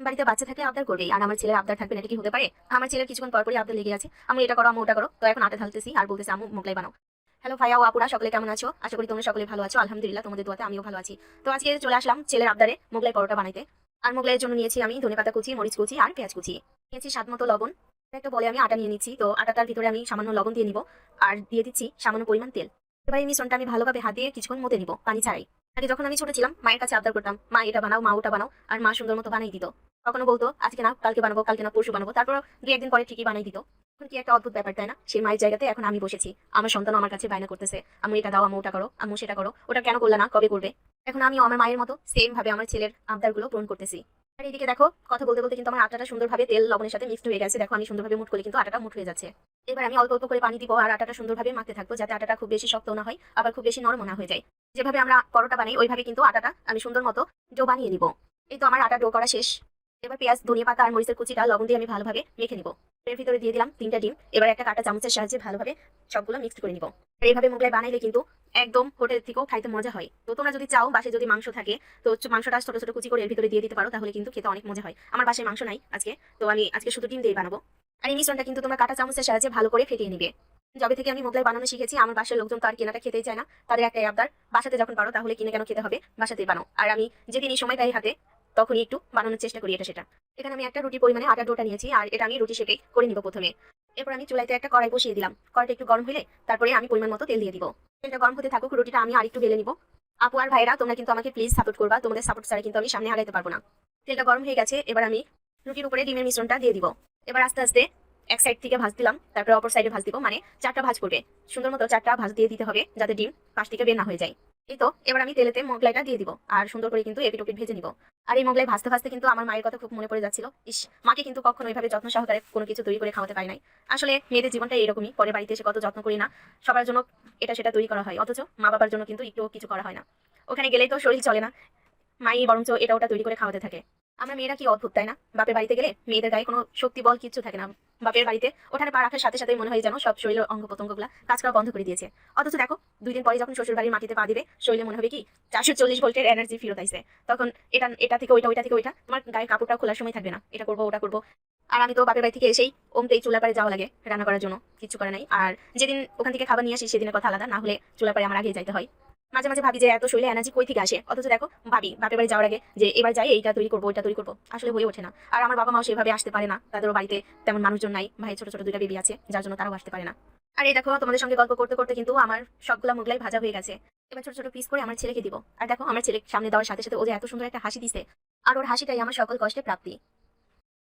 বাড়িতে বাচ্চা থাকলে আবদার করবেই। আর আমার ছেলের আবদার থাকবে না, এটা কি হতে পারে? আমার ছেলের কিছুক্ষণ পর পরই আবদার লেগে আছে। আমি এটা করো আমি ওটা করো। তো এখন আটা ঢালতেছি আর বলতেছি আমু মোগলাই বানাও। হ্যালো ভাইয়া ও আপুরা, সকলে কেমন আছো? আশা করি তোমরা সকলে ভালো আছো। আলহামদুলিল্লাহ, তোমাদের দোয়াতে আমিও ভালো আছি। তো আজকে চলে আসলাম ছেলের আবদারে মোগলাই পরোটা বানাইতে। আর মোগলাইয়ের জন্য নিয়েছি আমি ধনেপাতা কুচি, মরিচ কুচি আর পেঁয়াজ কুচি। নিয়েছি স্বাদ মতো লবণ। একটা বলে আমি আটা নিয়ে নিচ্ছি। তো আটাটার ভিতরে আমি সামান্য লবণ দিয়ে নিব। আর দিয়ে দিচ্ছি সামান্য পরিমাণ তেল। এবার এই মিশ্রণটা আমি ভালোভাবে হাত দিয়ে কিছুক্ষণ মতে নিব, পানি ছাড়াই। আগে যখন আমি ছোট ছিলাম, মায়ের কাছে আবদার করতাম, মা, এটা বানাও, মা, ওটা বানাও। আর মা সুন্দর মতো বানাই দিত। কখনো বলতো, আজকে না, কালকে বানাবো, কালকে না, পরশু বানাবো। তারপর দু একদিন পরে ঠিকই বানাই দিত। এখন কি একটা অদ্ভুত ব্যাপার, তাই না? সেই মায়ের জায়গাতে এখন আমি বসেছি। আমার সন্তান আমার কাছে বায়না করতেছে আমি এটা দাও আমি ওটা করো আমি সেটা করো, ওটা কেন করলে না, কবে করবে? এখন আমি আমার মায়ের মতো সেম ভাবে আমার ছেলের আবদারগুলো পূরণ করতেছি। আর এইদিকে দেখো, কথা বলতে বলতে কিন্তু আমার আটাটা সুন্দরভাবে তেল, লবণের সাথে মিক্সড হয়ে গেছে। দেখো, আমি সুন্দরভাবে মুট করলে কিন্তু আটাটা মুট হয়ে যাচ্ছে। এবার আমি অল্প অল্প করে পানি দিব আর আটাটা সুন্দরভাবে মাখতে থাকব, যাতে আটাটা খুব বেশি শক্ত না হয়, আবার খুব বেশি নরম না হয়ে যায়। যেভাবে আমরা পরোটা বানাই, ওইভাবে কিন্তু আটাটা আমি সুন্দর মতো ডো বানিয়ে নিব। এই তো আমার আটা ডো করা শেষ। এবার পেঁয়াজ, ধনিয়া পাতা আর মরিচের কুচিটা, লবণ দিয়ে আমি ভালোভাবে মেখে নিব। এর ভিতরে দিয়ে দিলাম তিনটা ডিম। এবার একটা কাটা চামচের সাহায্যে ভালোভাবে সবগুলো মিক্সড করে নিব। এইভাবে মোগলাই বানাইলে কিন্তু একদম হোটেল থেকেও খাইতে মজা হয়। তো তোমরা যদি চাও বাসে যদি মাংস থাকে, তো মাংসটা ছোট ছোট কুচি করে এর ভিতরে দিয়ে দিতে পারো, তাহলে কিন্তু খেতে অনেক মজা হয়। আমার বাসায় মাংস নাই আজকে, তো আমি আজকে শুধু ডিম দিয়ে বানাবো। আর এই মিশ্রণটা কিন্তু তোমরা কাটা চামচের সাহায্যে ভালো করে ফেটিয়ে নিবে। যবে থেকে আমি মোগলাই বানানো শিখেছি, আমার বাসার লোকজন তো আর কেনাটা খেতেই চায় না। তাদের একটা আবদার বাসাতে যখন পারো তাহলে কিনে কেন খেতে হবে? বাসাতেই বানাও। আর আমি যেদিন এই সময় পাই হাতে, তখনই একটু বানানোর চেষ্টা করি এটা সেটা। এখানে আমি একটা রুটি পরিমাণে আটা ডোটা নিয়েছি, আর এটা আমি রুটি সেকে করে নিব প্রথমে। এরপর আমি চুলাইতে একটা কড়াই বসিয়ে দিলাম। কড়াইটা একটু গরম হলে তারপরে আমি পরিমাণ মতো তেল দিয়ে দিব। তেলটা গরম হতে থাকুক, রুটিটা আমি আরেকটু বেলে নিব। আপু আর ভাইরা তোমরা কিন্তু আমাকে প্লিজ সাপোর্ট করবা, তোমাদের সাপোর্ট ছাড়া কিন্তু আমি সামনে আগাইতে পারব না। তেলটা গরম হয়ে গেছে, এবার আমি রুটির উপরে ডিমের মিশ্রণটা দিয়ে দিব। এবার আস্তে আস্তে এক সাইড থেকে ভাজ দিলাম, তারপরে অপর সাইডে ভাজ দিব মানে চারটা ভাজ করবে। সুন্দর মতো চারটা ভাজ দিয়ে দিতে হবে, যাতে ডিম পাশ থেকে বের না হয়ে যায়। এই তো, এবার আমি তেলেতে মোগলাইটা দিয়ে দিব, আর সুন্দর করে কিন্তু এপিট ভেজে নিব। আর এই মোগলাই ভাজতে ভাজতে কিন্তু আমার মায়ের কথা খুব মনে পড়ে যাচ্ছিল। ইস, মাকে কিন্তু কখনো এইভাবে যত্ন সহকারে কোনো কিছু তৈরি করে খাওয়াতে পারি নাই। আসলে মেয়েদের জীবনটা এরকমই পরে বাড়িতে এসে কত যত্ন করি না, সবার জন্য এটা সেটা তৈরি করা হয়, অথচ মা বাবার জন্য কিন্তু একটু কিছু করা হয় না। ওখানে গেলেই তো শরীর চলে না, মাই বরঞ্চ এটা ওটা তৈরি করে খাওয়াতে থাকে। আমরা মেয়েরা কি অদ্ভুত, তাই না? বাপের বাড়িতে গেলে মেয়েদের গায়ে কোনো শক্তি, বল কিচ্ছু থাকে না। বাপের বাড়িতে ওঠানে পা রাখার সাথে সাথে মনে হয় যেন সব শরীরের অঙ্গ প্রত্যঙ্গগুলা কাজ করা বন্ধ করে দিয়েছে। অথচ দেখো, দুই দিন পরে যখন শ্বশুর বাড়ির মাটিতে পা দিবে শরীরে মনে হবে কি, চারশো চল্লিশ ভোল্টের এনার্জি ফিরত আইছে। তখন এটা এটা থেকে ওইটা ওইটা থেকে ওইটা, তোমার গায়ে কাপড়টা খোলার সময় থাকবে না। এটা করব, ওটা করব। আর আমি তো বাপের বাড়ি থেকে এসেই ওমতেই চুলা পারে যাওয়া লাগে, রান্না করার জন্য। কিছু করে নাই। আর যেদিন ওখান থেকে খাবার নিয়ে আসি, সেদিনের কথা আলাদা। না হলে চুলা পারে আমার আগে যাইতে হয়। মাঝে মাঝে ভাবি যে এত শরীরে এনার্জি কই থেকে আসে? অথচ দেখো, ভাবি, বাপের বাড়ি যাওয়ার আগে যে এবার যাই, এইটা তৈরি করব, ওইটা তৈরি করব, আসলে হয়ে ওঠে না। আর আমার বাবা মাও সেভাবে আসতে পারে না, তাদেরও বাড়িতে তেমন মানুষজন নাই ভাই ছোট ছোট দুইটা বেবি আছে, যার জন্য তারাও আসতে পারে না। আর এই দেখো, তোমাদের সঙ্গে গল্প করতে করতে কিন্তু আমার সবগুলা মুগলাই ভাজা হয়ে গেছে। এবার ছোট ছোট পিস করে আমার ছেলেকে দিব। আর দেখো, আমার ছেলে সামনে দেওয়ার সাথে সাথে ও যে এত সুন্দর একটা হাসি দিছে। আর ওর হাসিটাই আমার সকল কষ্টের প্রাপ্তি।